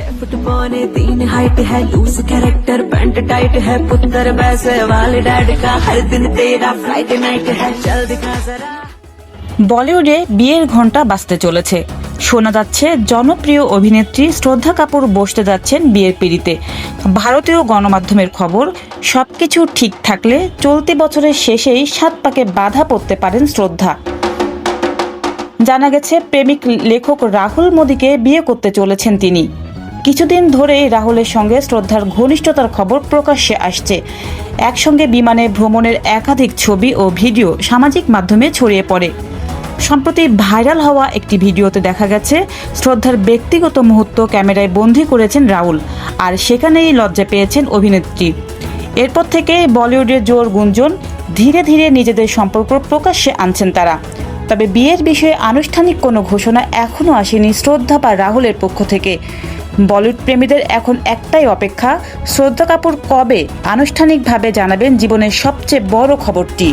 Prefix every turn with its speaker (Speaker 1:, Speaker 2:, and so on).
Speaker 1: छह फुट पौने तीन हाइट है लूज कैरेक्टर पैंट टाइट है पुत्र वैसे वाले डैड का हर दिन तेरा फ्लाइट नाइट है चल दिखा जरा
Speaker 2: বলিউডে বিয়ের ঘন্টা বাজতে চলেছে শোনা যাচ্ছে জনপ্রিয় অভিনেত্রী শ্রদ্ধা কাপুর বসতে যাচ্ছেন বিয়ের পিড়িতে ভারতীয় গণমাধ্যমের খবর সবকিছু ঠিক থাকলে চলতি বছরের শেষেই সাত পাকে বাধা পড়তে পারেন শ্রদ্ধা জানা গেছে প্রেমিক লেখক রাহুল মোদীকে বিয়ে করতে চলেছেন তিনি কিছুদিন ধরেই রাহুলের সঙ্গে শ্রদ্ধার ঘনিষ্ঠতার খবর প্রকাশ্যে আসছে। একসঙ্গে বিমানে ভ্রমণের একাধিক ছবি ও ভিডিও সামাজিক মাধ্যমে ছড়িয়ে পড়ে। সম্প্রতি ভাইরাল হওয়া একটি ভিডিওতে দেখা গেছে, শ্রদ্ধার ব্যক্তিগত মুহূর্ত ক্যামেরায় বন্দি করেছেন রাহুল, আর সেখানেই লজ্জা পেয়েছেন অভিনেত্রী। এরপর থেকে বলিউডের জোর গুঞ্জন, ধীরে ধীরে নিজেদের সম্পর্ক প্রকাশ্যে আনছেন তারা। তবে বিয়ের বিষয়ে আনুষ্ঠানিক কোনো ঘোষণা এখনও আসেনি শ্রদ্ধা বা রাহুলের পক্ষ থেকে। বলিউড প্রেমীদের এখন একটাই অপেক্ষা, শ্রদ্ধা কাপুর কবে আনুষ্ঠানিকভাবে জানাবেন জীবনের সবচেয়ে বড় খবরটি।